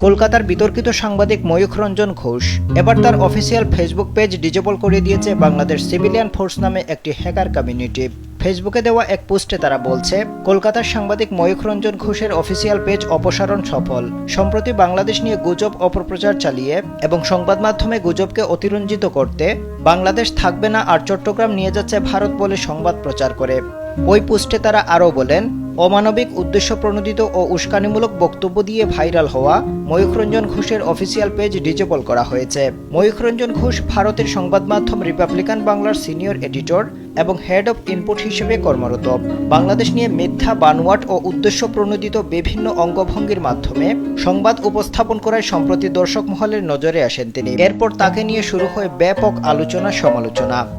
কলকাতার বিতর্কিত সাংবাদিক ময়ূখ রঞ্জন ঘোষ এবার তার অফিসিয়াল ফেসবুক পেজ ডিজেবল করে দিয়েছে বাংলাদেশ সিভিলিয়ান ফোর্স নামে একটি হ্যাকার কমিউনিটি ফেসবুকে দেওয়া এক পোস্টে তারা বলছে, কলকাতার সাংবাদিক ময়ূখ রঞ্জন ঘোষের অফিসিয়াল পেজ অপসারণ সফল। সম্প্রতি বাংলাদেশ নিয়ে গুজব অপপ্রচার চালিয়ে এবং সংবাদ মাধ্যমে গুজবকে অতিরঞ্জিত করতে বাংলাদেশ থাকবে না আর চট্টগ্রাম নিয়ে যাচ্ছে ভারত বলে সংবাদ প্রচার করে। ওই পোস্টে তারা আরও বলেন, অমানবিক উদ্দেশ্য প্রণোদিত ও উস্কানিমূলক বক্তব্য দিয়ে ভাইরাল হওয়া ময়ূখরঞ্জন ঘোষের অফিসিয়াল পেজ ডিজেবল করা হয়েছে। ময়ূখরঞ্জন ঘোষ ভারতের সংবাদ মাধ্যম রিপাবলিকান বাংলার সিনিয়র এডিটর এবং হেড অব ইনপুট হিসেবে কর্মরত। বাংলাদেশ নিয়ে মিথ্যা, বানোয়াট ও উদ্দেশ্য প্রণোদিত বিভিন্ন অঙ্গভঙ্গির মাধ্যমে সংবাদ উপস্থাপন করায় সম্প্রতি দর্শক মহলের নজরে আসেন তিনি। এরপর তাকে নিয়ে শুরু হয় ব্যাপক আলোচনা সমালোচনা